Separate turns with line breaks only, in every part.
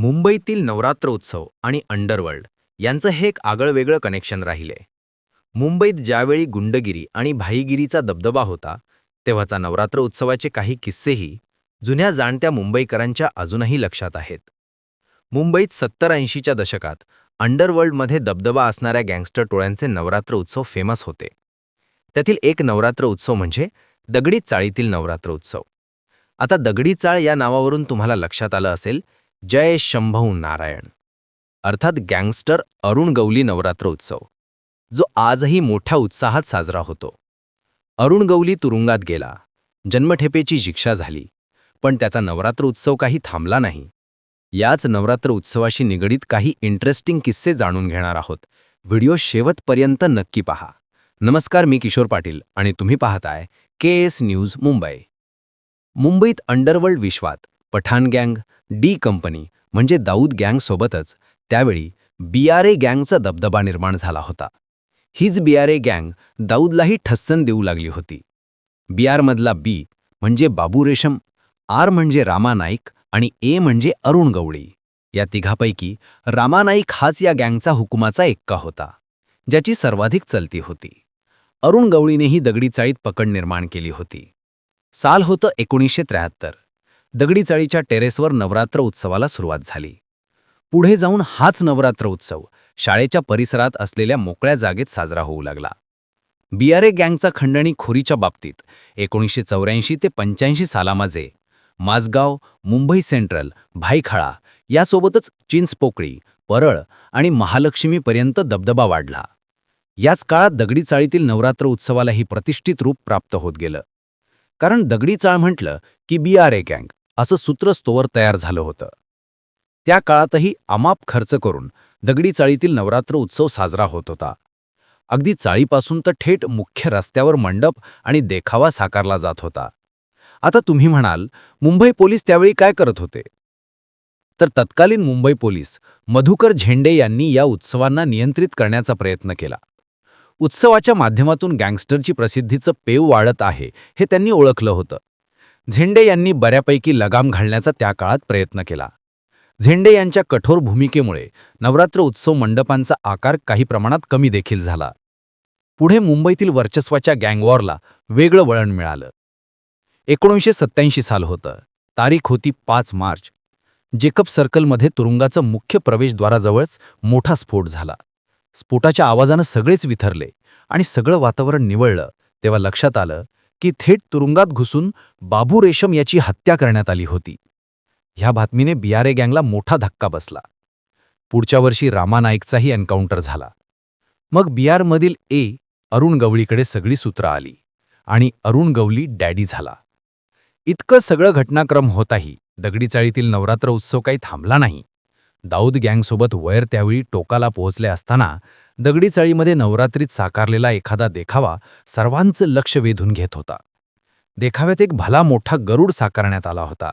मुंबईतील नवरात्र उत्सव आणि अंडरवर्ल्ड यांचं हे एक आगळंवेगळं कनेक्शन राहिले. मुंबईत ज्यावेळी गुंडगिरी आणि भाईगिरीचा दबदबा होता तेव्हाचा नवरात्र उत्सवाचे काही किस्सेही जुन्या जाणत्या मुंबईकरांच्या अजूनही लक्षात आहेत. मुंबईत सत्तर ऐंशीच्या दशकात अंडरवर्ल्डमध्ये दबदबा असणाऱ्या गँगस्टर टोळ्यांचे नवरात्र उत्सव फेमस होते. त्यातील एक नवरात्र उत्सव म्हणजे दगडी चाळीतील नवरात्र उत्सव. आता दगडी चाळ या नावावरून तुम्हाला लक्षात आलं असेल जय शंभू नारायण. अर्थात गँगस्टर अरुण गवली नवरात्र उत्सव जो आजही मोठ्या उत्साहात साजरा होतो. अरुण गवली तुरुंगात गेला जन्मठेपेची शिक्षा झाली पण त्याचा नवरात्र उत्सव काही थांबला नाही. याच नवरात्र उत्सवाशी निगडीत काही इंटरेस्टिंग किस्से जाणून घेणार आहोत. व्हिडिओ शेवटपर्यंत नक्की पहा. नमस्कार मी किशोर पाटील आणि तुम्ही पाहताय के एस न्यूज मुंबई. मुंबईत अंडरवर्ल्ड विश्वात पठाण गँग डी कंपनी म्हणजे दाऊद गँगसोबतच त्यावेळी बीआरए गँगचा दबदबा निर्माण झाला होता. हीच बीआरए गँग दाऊदलाही ठस्सन देऊ लागली होती. बीआरमधला बी म्हणजे बाबू रेशम आर म्हणजे रामा नाईक आणि ए म्हणजे अरुण गवळी. या तिघापैकी रामा नाईक हाच या गँगचा हुकुमाचा एक्का होता ज्याची सर्वाधिक चलती होती. अरुण गवळीनेही दगडी चाळीत पकड निर्माण केली होती. साल होतं एकोणीसशे त्र्याहत्तर. दगडी चाळीच्या टेरेसवर नवरात्र उत्सवाला सुरुवात झाली. पुढे जाऊन हाच नवरात्र उत्सव शाळेच्या परिसरात असलेल्या मोकळ्या जागेत साजरा होऊ लागला. बियारे गँगचा खंडणी खोरीच्या बाबतीत एकोणीसशे चौऱ्याऐंशी ते पंच्याऐंशी सालामाजे माझगाव मुंबई सेंट्रल भाईखळा यासोबतच चिंचपोकळी परळ आणि महालक्ष्मीपर्यंत दबदबा वाढला. याच काळात दगडी चाळीतील नवरात्र उत्सवालाही प्रतिष्ठित रूप प्राप्त होत गेलं. कारण दगडी चाळ म्हटलं की बियारे गँग. असं सूत्रस्तोवर तयार झालं होतं. त्या काळातही अमाप खर्च करून दगडी चाळीतील नवरात्र उत्सव साजरा होत होता. अगदी चाळीपासून तर थेट मुख्य रस्त्यावर मंडप आणि देखावा साकारला जात होता. आता तुम्ही म्हणाल मुंबई पोलीस त्यावेळी काय करत होते? तर तत्कालीन मुंबई पोलीस मधुकर झेंडे यांनी या उत्सवांना नियंत्रित करण्याचा प्रयत्न केला. उत्सवाच्या माध्यमातून गँगस्टरची प्रसिद्धीचं पेव वाढत आहे हे त्यांनी ओळखलं होतं. झेंडे यांनी बऱ्यापैकी लगाम घालण्याचा त्या काळात प्रयत्न केला. झेंडे यांच्या कठोर भूमिकेमुळे नवरात्र उत्सव मंडपांचा आकार काही प्रमाणात कमी देखील झाला. पुढे मुंबईतील वर्चस्वाच्या गँगवॉरला वेगळं वळण मिळालं. एकोणीसशे सत्त्याऐंशी साल होतं. तारीख होती पाच मार्च. जेकब सर्कलमध्ये तुरुंगाचं मुख्य प्रवेशद्वाराजवळच मोठा स्फोट झाला. स्फोटाच्या आवाजानं सगळेच विथरले आणि सगळं वातावरण निवळलं तेव्हा लक्षात आलं की थेट तुरुंगात घुसून बाबू रेशम याची हत्या करण्यात आली होती. ह्या बातमीने बियारे गँगला मोठा धक्का बसला. पुढच्या वर्षी रामा नाईकचाही एन्काउंटर झाला. मग बिहारमधील ए अरुण गवळीकडे सगळी सूत्रं आली आणि अरुण गवली डॅडी झाला. इतकं सगळं घटनाक्रम होताही दगडी चाळीतील नवरात्र उत्सव काही थांबला नाही. दाऊद गँगसोबत वैर त्यावेळी टोकाला पोहोचले असताना दगडी चाळीमध्ये नवरात्रीत साकारलेला एखादा देखावा सर्वांचं लक्ष वेधून घेत होता. देखाव्यात एक भला मोठा गरुड साकारण्यात आला होता.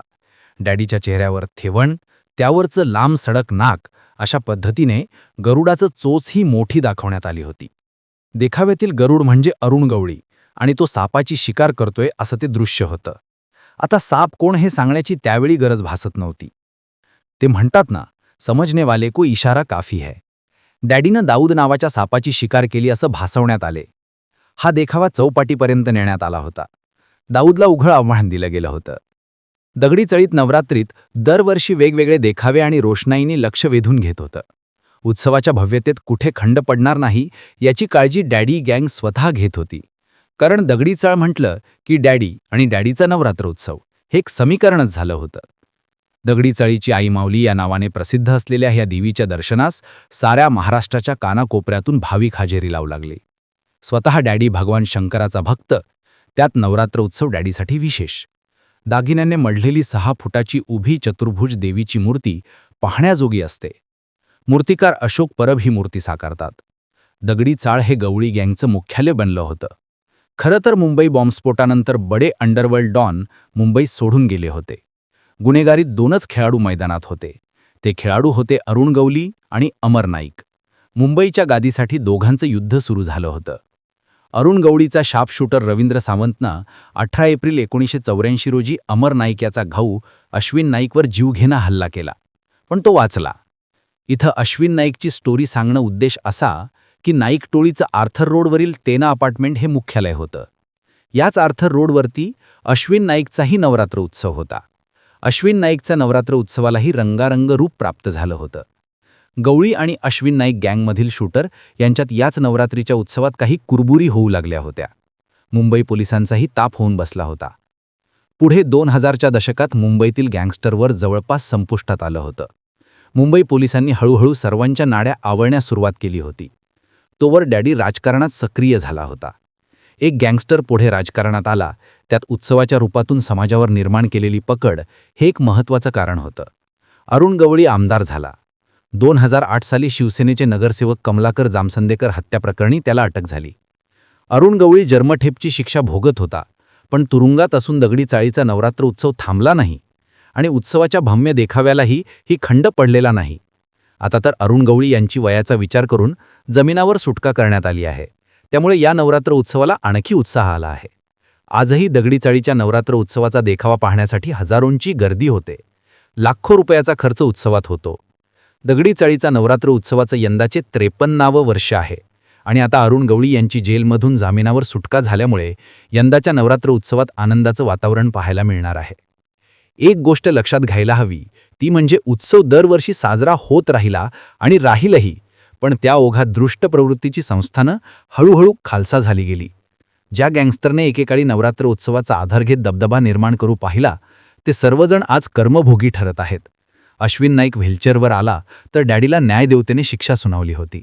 डॅडीच्या चेहऱ्यावर थेवण त्यावरचं लांब सडक नाक अशा पद्धतीने गरुडाचं चोचही मोठी दाखवण्यात आली होती. देखाव्यातील गरुड म्हणजे अरुण गवळी आणि तो सापाची शिकार करतोय असं ते दृश्य होतं. आता साप कोण हे सांगण्याची त्यावेळी गरज भासत नव्हती. ते म्हणतात ना समजनेवाले को इशारा काफी है. डॅडीनं दाऊद नावाच्या सापाची शिकार केली असं भासवण्यात आले. हा देखावा चौपाटीपर्यंत नेण्यात आला होता. दाऊदला उघड आव्हान दिलं गेलं होतं. दगडी चळीत नवरात्रीत दरवर्षी वेगवेगळे देखावे आणि रोषणाईने लक्ष वेधून घेत होतं. उत्सवाच्या भव्यतेत कुठे खंड पडणार नाही याची काळजी डॅडी गँग स्वतः घेत होती. कारण दगडी चाळ म्हटलं की डॅडी आणि डॅडीचा नवरात्र उत्सव हे एक समीकरणच झालं होतं. दगडी चाळीची आई माऊली या नावाने प्रसिद्ध असलेल्या ह्या देवीच्या दर्शनास साऱ्या महाराष्ट्राच्या कानाकोपऱ्यातून भाविक हजेरी लावू लागले. स्वतः डॅडी भगवान शंकराचा भक्त त्यात नवरात्र उत्सव डॅडीसाठी विशेष. दागिन्याने मढलेली सहा फुटाची उभी चतुर्भुज देवीची मूर्ती पाहण्याजोगी असते. मूर्तिकार अशोक परब ही मूर्ती साकारतात. दगडी चाळ हे गवळी गँगचं मुख्यालय बनलं होतं. खरं तर मुंबई बॉम्बस्फोटानंतर बडे अंडरवर्ल्ड डॉन मुंबई सोडून गेले होते. गुन्हेगारीत दोनच खेळाडू मैदानात होते. ते खेळाडू होते अरुण गवली आणि अमर नाईक. मुंबईच्या गादीसाठी दोघांचं युद्ध सुरू झालं होतं. अरुण गवळीचा शार्पशूटर रवींद्र सावंतनं अठरा एप्रिल एकोणीसशे चौऱ्याऐंशी रोजी अमर नाईक याचा घाऊ अश्विन नाईकवर जीवघेणा हल्ला केला.
पण तो वाचला. इथं अश्विन नाईकची स्टोरी सांगणं उद्देश असा की नाईक टोळीचं आर्थर रोडवरील तेना अपार्टमेंट हे मुख्यालय होतं. याच आर्थर रोडवरती अश्विन नाईकचाही नवरात्र उत्सव होता. अश्विन नाईकच्या नवरात्र उत्सवालाही रंगारंग रूप प्राप्त झालं होतं. गवळी आणि अश्विन नाईक गँगमधील शूटर यांच्यात याच नवरात्रीच्या उत्सवात काही कुरबुरी होऊ लागल्या होत्या. मुंबई पोलिसांचाही ताप होऊन बसला होता. पुढे दोन हजारच्या दशकात मुंबईतील गँगस्टरवर जवळपास संपुष्टात आलं होतं. मुंबई पोलिसांनी हळूहळू सर्वांच्या नाड्या आवळण्यास सुरुवात केली होती. तोवर डॅडी राजकारणात सक्रिय झाला होता. एक गँगस्टर पुढे राजकारणात आला. त्यात उत्सवाच्या रूपातून समाजावर निर्माण केलेली पकड हे एक महत्त्वाचं कारण होतं. अरुण गवळी आमदार झाला. दोन हजार आठ साली शिवसेनेचे नगरसेवक कमलाकर जामसंदेकर हत्याप्रकरणी त्याला अटक झाली. अरुण गवळी जर्मठेपची शिक्षा भोगत होता पण तुरुंगात असून दगडी चाळीचा नवरात्र उत्सव थांबला नाही आणि उत्सवाच्या भम्य देखाव्यालाही ही खंड पडलेला नाही. आता तर अरुण गवळी यांची वयाचा विचार करून जमिनावर सुटका करण्यात आली आहे. त्यामुळे या नवरात्र उत्सवाला आणखी उत्साह आला आहे. आजही दगडी चाळीच्या नवरात्र उत्सवाचा देखावा पाहण्यासाठी हजारोंची गर्दी होते. लाखो रुपयाचा खर्च उत्सवात होतो. दगडी चाळीचा नवरात्र उत्सवाचं यंदाचे त्रेपन्नावं वर्ष आहे. आणि आता अरुण गवळी यांची जेलमधून जामिनावर सुटका झाल्यामुळे यंदाच्या नवरात्र उत्सवात आनंदाचं वातावरण पाहायला मिळणार आहे. एक गोष्ट लक्षात घ्यायला हवी ती म्हणजे उत्सव दरवर्षी साजरा होत राहिला आणि राहीलही. पण त्या ओघात दृष्ट प्रवृत्तीची संस्थानं हळूहळू खालसा झाली गेली. ज्या गँगस्टरने एकेकाळी नवरात्र उत्सवाचा आधार घेत दबदबा निर्माण करू पाहिला ते सर्वजण आज कर्मभोगी ठरत आहेत. अश्विन नाईक व्हीलचेअरवर आला तर डॅडीला न्यायदेवतेने शिक्षा सुनावली होती.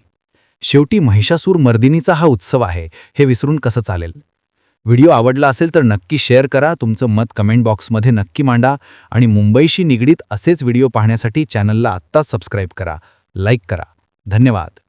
शेवटी महिषासूर मर्दिनीचा हा उत्सव आहे हे विसरून कसं चालेल? व्हिडिओ आवडला असेल तर नक्की शेअर करा तुमचं मत कमेंट बॉक्समध्ये नक्की मांडा आणि मुंबईशी निगडीत असेच व्हिडिओ पाहण्यासाठी चॅनलला आत्ताच सबस्क्राईब करा लाईक करा. धन्यवाद.